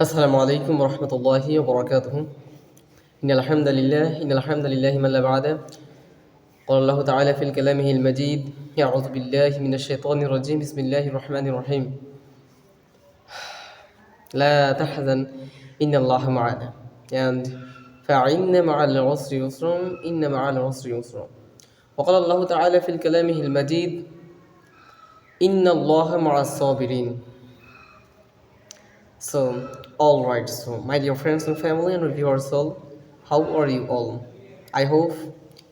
السلام عليكم ورحمة الله وبركاته. إن الحمد لله إن الحمد لله من لا بعد. قال الله تعالى في كلامه المجيد أعوذ بالله من الشيطان الرجيم. بسم الله الرحمن الرحيم. لا تحزن إن الله معنا. And فإن مع العسر يسرا إن مع العسر يسرا وقال الله تعالى في كلامه المجيد إن الله مع الصابرين. So, all right. So, my dear friends and family and viewers all, how are you all? I hope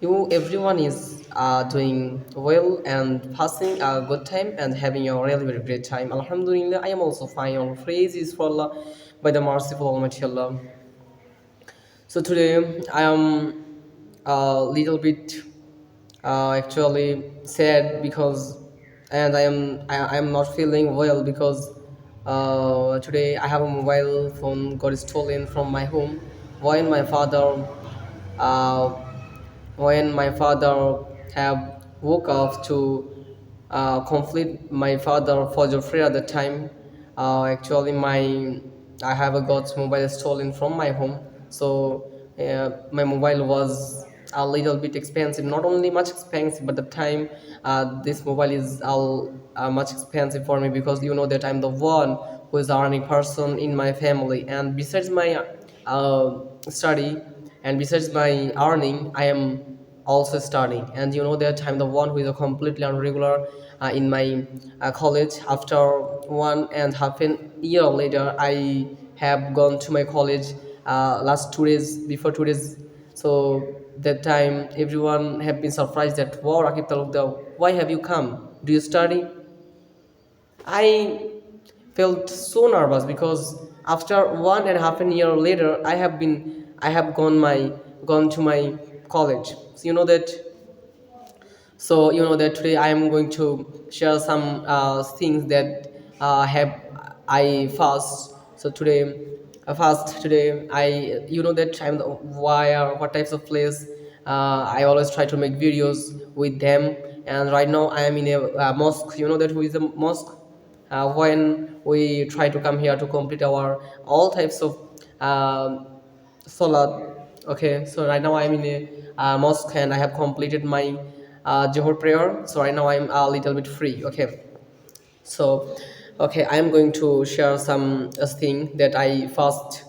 you everyone is uh, doing well and passing a good time and having a really very great time. Alhamdulillah, I am also fine. All praise is for Allah by the merciful Almighty Allah. So today I am a little bit uh, actually sad because and I am I am not feeling well because uh, today I have a mobile phone got stolen from my home. When my father uh, when my father have woke up to uh, complete my father Fajr prayer at the time. Uh, actually my I have a got mobile stolen from my home. So uh, my mobile was a little bit expensive not only much expensive but the time uh, this mobile is all uh, much expensive for me because you know that i'm the one who is the earning person in my family. And besides my uh, study and besides my earning i am also studying. And you know that i'm the one who is a completely unregular uh, in my uh, college. After one and half an year later i have gone to my college uh, last two days before two days. So that time everyone have been surprised that wow rakib why have you come? Do you study? I felt so nervous because after one and a half an year later i have been i have gone my gone to my college. So you know that? So you know that today i am going to share some uh, things that uh, have i fast so today uh, fast today. I you know that i'm the, or what types of place uh, i always try to make videos with them. And right now i am in a uh, mosque. You know that who is a mosque? Uh, when we try to come here to complete our all types of um, salat. Okay so right now i'm in a uh, mosque and i have completed my uh, Johor prayer. So right now i'm a little bit free. Okay. So okay i'm going to share some uh, thing that i fast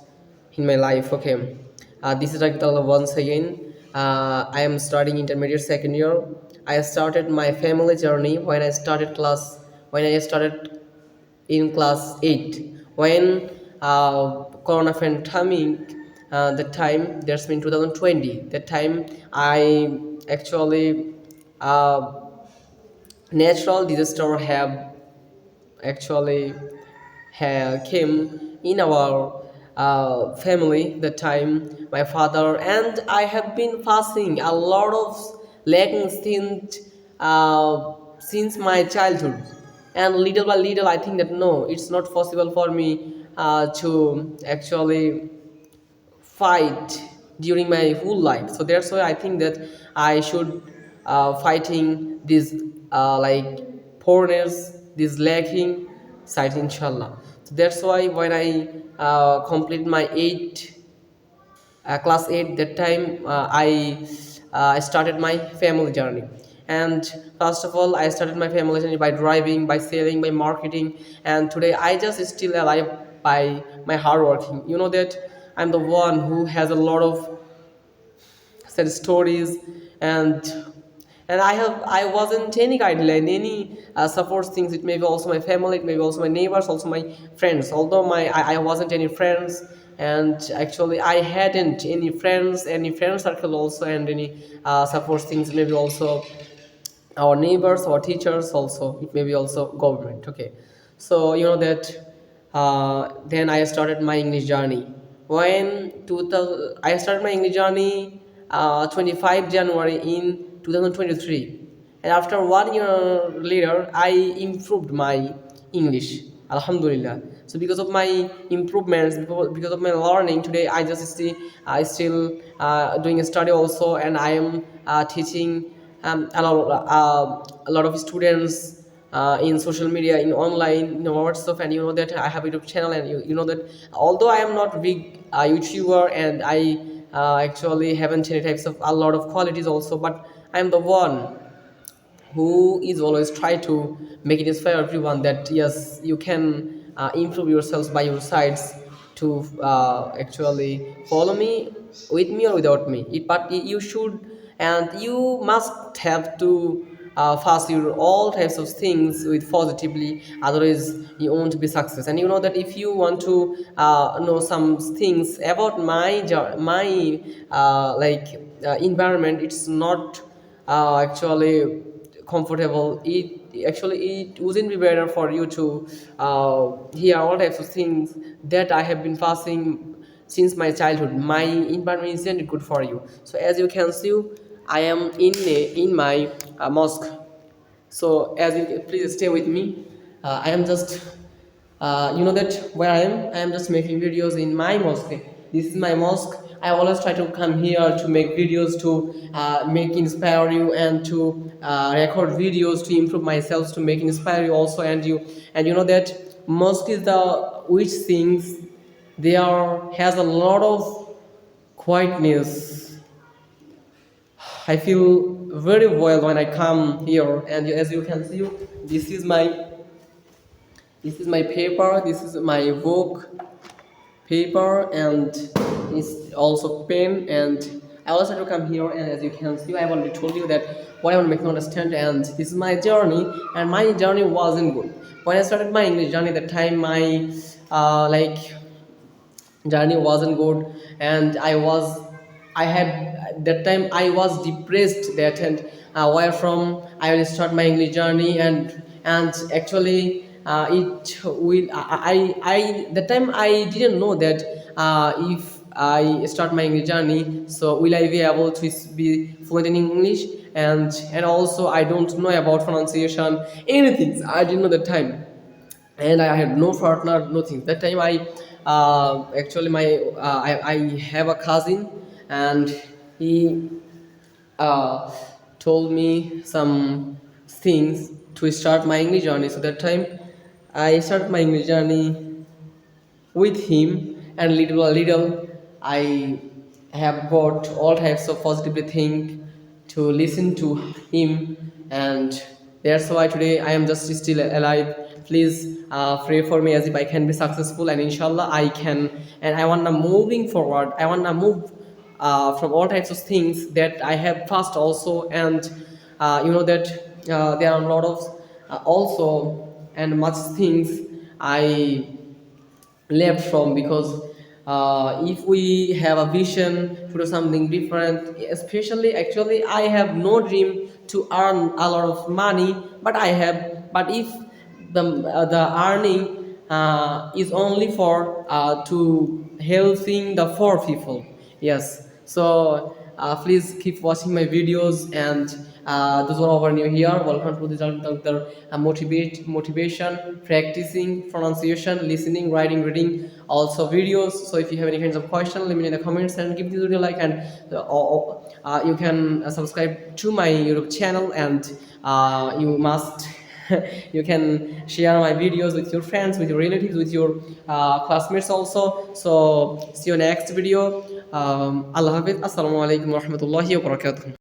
in my life okay? Uh, this is Rakitala once again. Uh, i am studying intermediate second year. I started my family journey when i started class when i started in class 8 when uh, corona pandemic uh, the time that's been 2020 that time i actually uh, natural disaster have actually came in our uh, family the time my father and i have been fasting a lot of lacking since uh, since my childhood. And little by little i think that no it's not possible for me uh, to actually fight during my whole life. So that's why i think that i should uh, fighting these uh, like poorness this lacking side inshallah so that's why when i uh, complete my eight uh, class 8 that time uh, i uh, started my family journey and first of all i started my family journey by driving by selling by marketing and today i just still alive by my hard working you know that i'm the one who has a lot of sad stories and and i have i wasn't any guideline any uh, support things. It may be also my family it may be also my neighbors also my friends. Although my i, I wasn't any friends and actually i hadn't any friends any friend circle also and any uh, support things. Maybe also our neighbors our teachers also it may be also government. Okay. So you know that uh, then i started my english journey. When 2000 i started my english journey uh, 25 january in 2023 and after one year later i improved my english. Alhamdulillah. So because of my improvements because of my learning today i just see i still uh, doing a study also and i am uh, teaching um, a, lot, uh, a lot of students uh, in social media, in online, in WhatsApp, and you know that I have a YouTube channel, and you, you know that although I am not a big uh, YouTuber and I uh, actually haven't any types of a lot of qualities also, but I am the one who is always try to make it inspire everyone that yes you can uh, improve yourselves by your sides to uh, actually follow me with me or without me. It, but you should and you must have to uh, fast your all types of things with positively otherwise you won't be success. And you know that if you want to uh, know some things about my my uh, like uh, environment it's not actually comfortable. It actually it wouldn't be better for you to uh, hear all types of things that i have been passing since my childhood. My environment isn't good for you. So as you can see i am in a, in my uh, mosque. So as you please stay with me. Uh, i am just uh, you know that where i am? I am just making videos in my mosque. This is my mosque i always try to come here to make videos to uh, make inspire you and to uh, record videos to improve myself to make inspire you also and you. And you know that is the which things there has a lot of quietness. I feel very well when I come here, and as you can see, this is my this is my paper. This is my book paper, and it's also pen. And I also to come here, and as you can see, I've already told you that what I want to make you understand. And this is my journey, and my journey wasn't good. When I started my English journey, that time my uh, like journey wasn't good and i was i had that time i was depressed that and uh, where from i will start my english journey and and actually it will I, I i that time i didn't know that uh, if i start my english journey so will i be able to be fluent in english and and also i don't know about pronunciation anything i didn't know that time and I had no partner, nothing. That time I uh, actually my uh, I, I have a cousin and he uh, told me some things to start my English journey. So that time I start my English journey with him and little by little I have got all types of positive things to listen to him and that's why today I am just still alive. Please uh, pray for me as if I can be successful and inshallah I can. And I want to moving forward. I want to move uh, from all types of things that I have passed also and uh, you know that uh, there are a lot of uh, also and much things I left from because uh, if we have a vision to do something different especially actually i have no dream to earn a lot of money but i have but if the, uh, the earning uh, is only for uh, to helping the poor people yes so uh, please keep watching my videos and uh, those who are over new here welcome to this another uh, motivate motivation practicing pronunciation listening writing reading also videos. So if you have any kinds of question let me know in the comments and give this video a like and uh, uh, you can uh, subscribe to my youtube channel and uh, you must you can share my videos with your friends with your relatives with your uh, classmates also. So see you next video. Um, allah hafiz. Assalamu alaikum warahmatullahi wabarakatuh